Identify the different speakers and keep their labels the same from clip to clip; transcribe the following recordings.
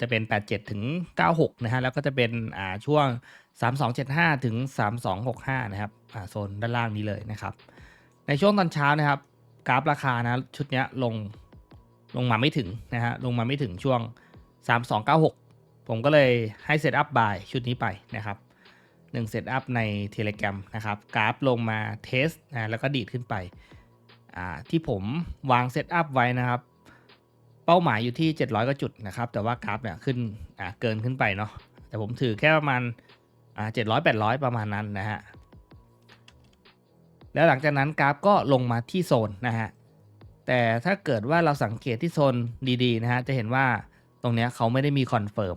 Speaker 1: จะเป็น 87 ถึง 96 นะฮะ แล้วก็จะเป็นอ่าช่วง 3275 ถึง 3265 นะครับอ่าโซนด้านล่างนี้เลยนะครับ ในช่วงตอนเช้านะครับ กราฟราคานะชุดนี้ลงลงมาไม่ถึงนะฮะลงมาไม่ถึงช่วง 3296 ผมก็เลยให้เซตอัพบายชุดนี้ไปนะครับ1เซตอัพใน Telegram นะครับ กราฟลงมาเทสนะแล้วก็ดีดขึ้นไปอ่าที่ผมวางเซตอัพไว้นะครับ เป้าหมายอยู่ที่ 700กว่าจุดนะครับ แต่ว่ากราฟเนี่ยขึ้นอ่าเกินขึ้นไปเนาะแต่ผมถือแค่ประมาณอ่า700 800ปดร้อยประมาณนั้นนะฮะแล้วหลังจากนั้นกราฟก็ลงมาที่โซนนะฮะแต่ถ้าเกิดว่าเราสังเกตที่โซนดีๆนะฮะจะเห็นว่าตรงเนี้ยเขาไม่ได้มีคอนเฟิร์ม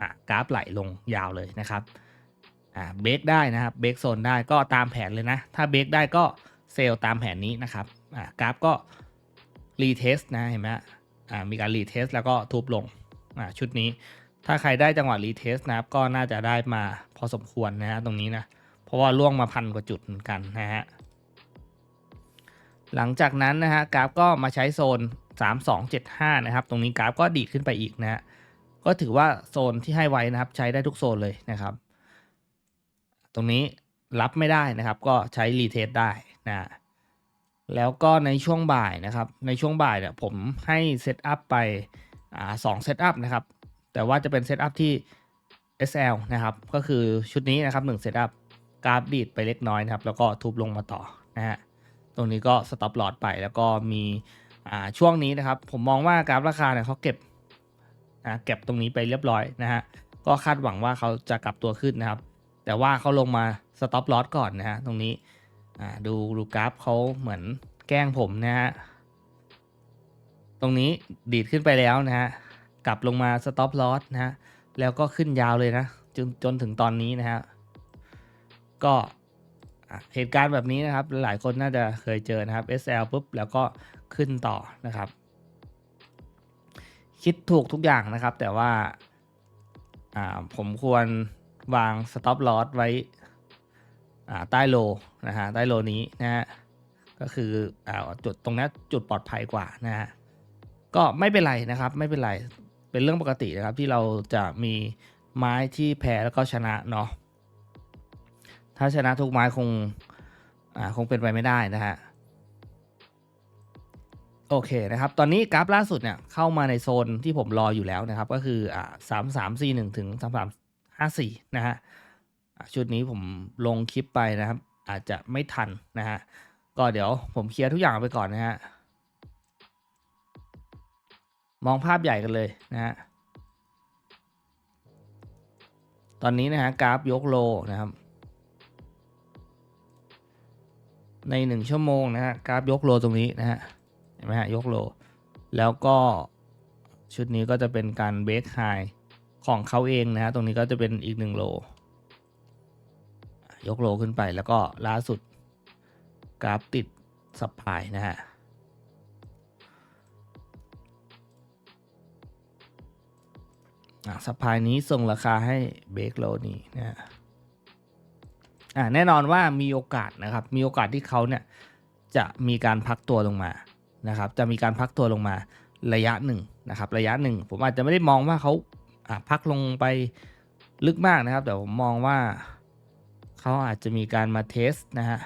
Speaker 1: อะกราฟไหลลงยาวเลยนะครับอ่าเบรกได้นะครับเบรกโซนได้ก็ตามแผนเลยนะ ถ้าเบรกได้ก็เซลตามแผนนี้นะครับอ่ากราฟก็รีเทสนะเห็นไหม มีการรีเทสแล้วก็ทุบลงชุดนี้ ถ้าใครได้จังหวะรีเทสนะครับก็น่าจะได้มาพอสมควรนะฮะตรงนี้นะ เพราะว่าล่วงมาพันกว่าจุดเหมือนกันนะฮะหลังจากนั้นนะฮะกราฟก็มาใช้โซน 3275 นะครับ ตรงนี้กราฟก็ดีดขึ้นไปอีกนะฮะก็ถือว่าโซนที่ให้ไว้นะครับ ใช้ได้ทุกโซนเลยนะครับ ตรงนี้รับไม่ได้นะครับ ก็ใช้รีเทสได้นะ แล้วก็ในช่วงบ่ายนะครับ ในช่วงบ่ายเนี่ยผมให้เซตอัพไปอ่าสองเซตอัพนะครับ แต่ว่าจะเป็นเซตอัพที่ SL นะครับ ก็คือชุดนี้นะครับ1เซตอัพกราฟดีดไปเล็กน้อยนะครับ แล้วก็ทุบลงมาต่อนะฮะ ตรงนี้ก็สต็อปลอดไปแล้วก็มีอ่าช่วงนี้นะครับ ผมมองว่ากราฟราคาเนี่ยเขาเก็บนะเก็บตรงนี้ไปเรียบร้อยนะฮะ ก็คาดหวังว่าเขาจะกลับตัวขึ้นนะครับ แต่ว่าเขาลงมาสต็อปลอสก่อนนะฮะตรงนี้ อ่าดูดูกราฟเขาเหมือนแกล้งผมนะฮะ ตรงนี้ดีดขึ้นไปแล้วนะฮะ กลับลงมาสต็อปลอสนะฮะ แล้วก็ขึ้นยาวเลยนะ จนจนถึงตอนนี้นะฮะ ก็เหตุการณ์แบบนี้นะครับ หลายคนน่าจะเคยเจอนะครับ SL ปุ๊บแล้วก็ขึ้นต่อนะครับ คิดถูกทุกอย่างนะครับ แต่ว่าผมควรวาง stop loss ไว้ ใต้โลนะฮะใต้โลนี้นะฮะก็คืออ่าจุดตรงนี้จุดปลอดภัยกว่านะฮะก็ไม่เป็นไรนะครับไม่เป็นไรเป็นเรื่องปกตินะครับที่เราจะมีไม้ที่แพ้แล้วก็ชนะเนาะถ้าชนะทุกไม้คงอ่าคงเป็นไปไม่ได้นะฮะโอเคนะครับ ตอนนี้กราฟล่าสุดเนี่ยเข้ามาในโซนที่ผมรออยู่แล้วนะครับ ก็คืออ่าสามสามสี่หนึ่งถึงสามสามห้าสี่นะฮะ ชุดนี้ผมลงคลิปไปนะครับ อาจจะไม่ทันนะฮะก็เดี๋ยวผมเคลียร์ทุกอย่างไปก่อนนะฮะมองภาพใหญ่กันเลยนะฮะตอนนี้นะฮะกราฟยกโลนะครับ ในหนึ่งชั่วโมงนะฮะกราฟยกโลตรงนี้นะฮะเห็นไหมฮะยกโล แล้วก็ชุดนี้ก็จะเป็นการเบรกไฮของเขาเองนะฮะตรงนี้ก็จะเป็นอีกหนึ่งโล ยกโลขึ้นไปแล้วก็ล่าสุดกราฟติดสับพายนะฮะสับพายนี้ส่งราคาให้เบรกโลนี้นะฮะอ่าแน่นอนว่ามีโอกาสนะครับ มีโอกาสที่เขาเนี่ยจะมีการพักตัวลงมานะครับ จะมีการพักตัวลงมาระยะหนึ่งนะครับ ระยะหนึ่งผมอาจจะไม่ได้มองว่าเขาอ่าพักลงไปลึกมากนะครับ แต่ผมมองว่า เขาอาจจะมีการมาเทสนะฮะ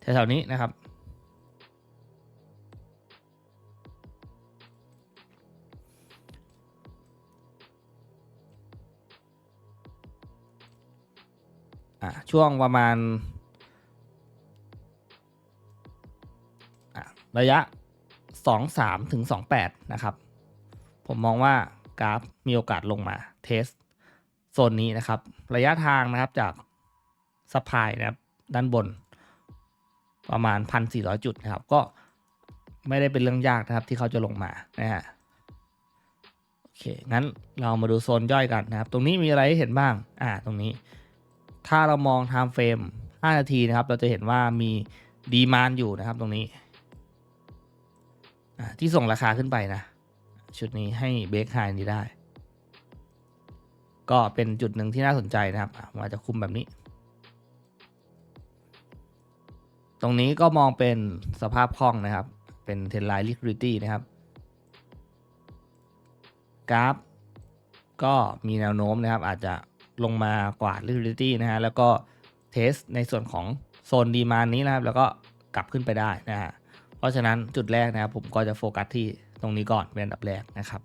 Speaker 1: แถวๆนี้นะครับ ช่วงประมาณ ระยะ 23ถึง28 นะครับ ผมมองว่ากราฟมีโอกาสลงมาเทสโซนนี้นะครับ ระยะทางนะครับจาก สปายนะครับด้านบน ประมาณ 1,400 จุดนะครับ ก็ไม่ได้เป็นเรื่องยากนะครับที่เขาจะลงมานะฮะโอเค งั้นเรามาดูโซนย่อยกันนะครับ ตรงนี้มีอะไรให้เห็นบ้าง อ่า ตรงนี้ ถ้าเรามอง time frame 5นาทีนะครับ เราจะเห็นว่ามีดีมานอยู่นะครับตรงนี้ ที่ส่งราคาขึ้นไปนะ ชุดนี้ให้เบรกไฮนี้ได้ ก็เป็นจุดหนึ่งที่น่าสนใจนะครับมาจจะคุมแบบนี้ ตรงนี้ก็มองเป็นสภาพคล่องนะครับ เป็นเทนไลน์ liquidity นะครับ กราฟ ก็มีแนวโน้มนะครับ อาจจะลงมากวาด liquidity นะฮะ แล้วก็เทสในส่วนของโซนดีมานนี้นะครับ แล้วก็กลับขึ้นไปได้นะฮะ เพราะฉะนั้นจุดแรกนะครับ ผมก็จะโฟกัสที่ตรงนี้ก่อนเป็นอันดับแรกนะครับ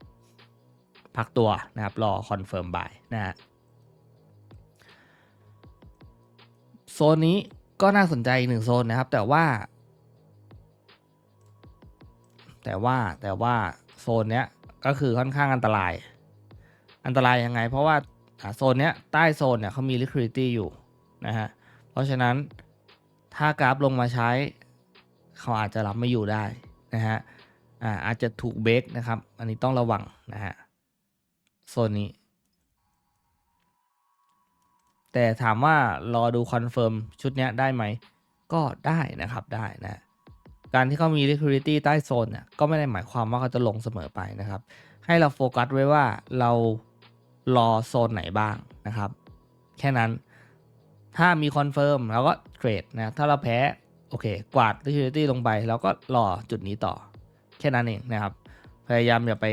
Speaker 1: พักตัวนะครับ รอคอนเฟิร์มบายนะฮะ โซนนี้ ก็น่าสนใจอีกหนึ่งโซนนะครับ แต่ว่า แต่ว่าแต่ว่าโซนเนี้ยก็คือค่อนข้างอันตราย อันตรายยังไง เพราะว่าอ่าโซนเนี้ยใต้โซนเนี่ยเขามี liquidity อยู่นะฮะ เพราะฉะนั้นถ้ากราฟลงมาใช้ เขาอาจจะรับไม่อยู่ได้นะฮะอ่าอาจจะถูกเบรกนะครับ อันนี้ต้องระวังนะฮะโซนนี้ แต่ถามว่ารอดูคอนเฟิร์มชุดนี้ได้ไหม ก็ได้นะครับได้นะ การที่เขามี liquidity ใต้โซนเนี่ยก็ไม่ได้หมายความว่าเขาจะลงเสมอไปนะครับ ให้เราโฟกัสไว้ว่าเรารอโซนไหนบ้างนะครับ แค่นั้นถ้ามีคอนเฟิร์มเราก็เทรดนะ ถ้าเราแพ้โอเค กวาด liquidity ลงไปเราก็รอจุดนี้ต่อ แค่นั้นเองนะครับ พยายามอย่าไป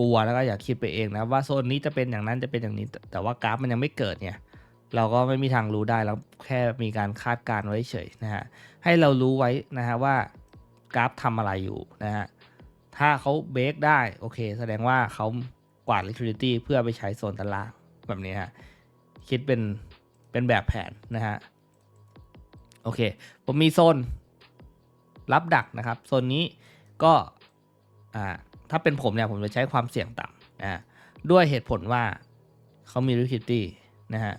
Speaker 1: กลัวแล้วก็อย่าคิดไปเองนะว่าโซนนี้จะเป็นอย่างนั้นจะเป็นอย่างนี้ แต่ว่ากราฟมันยังไม่เกิดเนี่ย เราก็ไม่มีทางรู้ได้เราแค่มีการคาดการณ์ไว้เฉยนะฮะให้เรารู้ไว้นะฮะว่ากราฟทำอะไรอยู่นะฮะถ้าเขาเบรกได้โอเค แสดงว่าเขากวาด liquidity เพื่อไปใช้โซนตารางแบบนี้ฮะคิดเป็นเป็นแบบแผนนะฮะโอเค ผมมีโซนรับดักนะครับ โซนนี้ก็อ่าถ้าเป็นผมเนี่ยผมจะใช้ความเสี่ยงต่ำนะด้วยเหตุผลว่าเขามี liquidity นะฮะ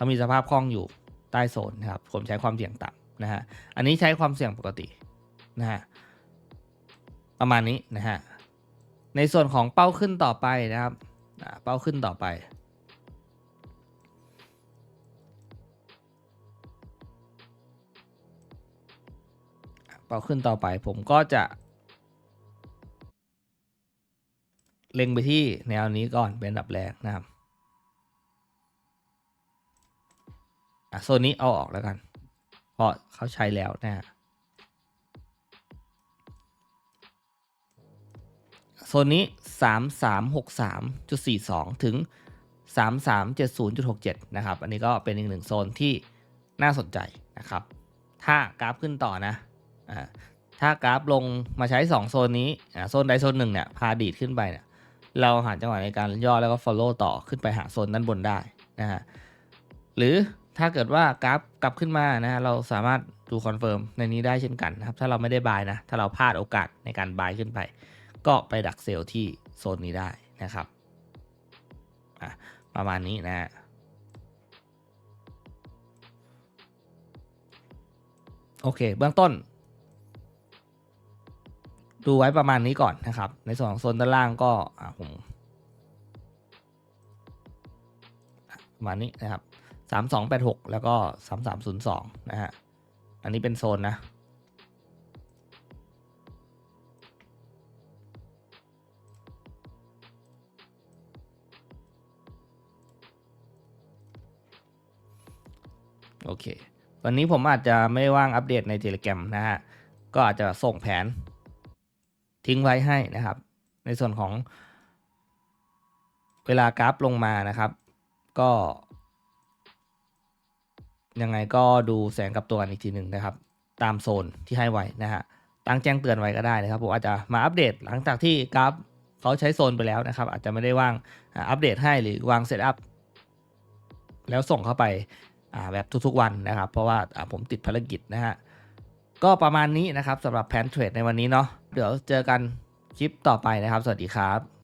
Speaker 1: เขามีสภาพคล่องอยู่ใต้โซนนะครับผมใช้ความเสี่ยงต่ำนะฮะอันนี้ใช้ความเสี่ยงปกตินะฮะประมาณนี้นะฮะในส่วนของเป้าขึ้นต่อไปนะครับเป้าขึ้นต่อไป เป้าขึ้นต่อไปผมก็จะเล็งไปที่แนวนี้ก่อนเป็นอันดับแรกนะครับ อะโซนนี้เอาออกแล้วกัน เพราะเขาใช้แล้วนะฮะโซนนี้ 3363.42 ถึง 3370.67 นะครับ อันนี้ก็เป็นอีกหนึ่งโซนที่น่าสนใจนะครับ ถ้ากราฟขึ้นต่อนะอ่าถ้ากราฟลงมาใช้ 2 โซนนี้อ่าโซนใดโซนหนึ่งเนี่ย พาดีดขึ้นไปเนี่ย เราหาจังหวะในการย่อแล้วก็ follow ต่อขึ้นไปหาโซนด้านบนได้นะฮะ หรือ ถ้าเกิดว่ากราฟกลับขึ้นมานะฮะเราสามารถดูคอนเฟิร์มในนี้ได้เช่นกันนะครับ ถ้าเราไม่ได้บายนะ ถ้าเราพลาดโอกาสในการบายขึ้นไป ก็ไปดักเซลล์ที่โซนนี้ได้นะครับประมาณนี้นะฮะโอเค เบื้องต้น ดูไว้ประมาณนี้ก่อนนะครับ ในส่วนของโซนด้านล่างก็อะผมประมาณนี้นะครับ สามสองแปดหกแล้วก็สามสามศูนย์สองนะฮะ อันนี้เป็นโซนนะ โอเค วันนี้ผมอาจจะไม่ว่างอัปเดตใน Telegram นะฮะ ก็อาจจะส่งแผน ทิ้งไว้ให้นะครับ ในส่วนของเวลากราฟลงมานะครับ ก็ ยังไงก็ดูแสงกับตัวกันอีกทีหนึ่งนะครับ ตามโซนที่ให้ไว้นะฮะตั้งแจ้งเตือนไว้ก็ได้นะครับผมอาจจะมาอัปเดตหลังจากที่กราฟเขาใช้โซนไปแล้วนะครับ อาจจะไม่ได้ว่างอัปเดตให้หรือวางเซตอัพแล้วส่งเข้าไปาแบบทุกๆวันนะครับ เพราะว่าอ่าผมติดภารกิจนะฮะก็ประมาณนี้นะครับสำหรับแพนเทรดในวันนี้เนาะเดี๋ยวเจอกันคลิปต่อไปนะครับ สวัสดีครับ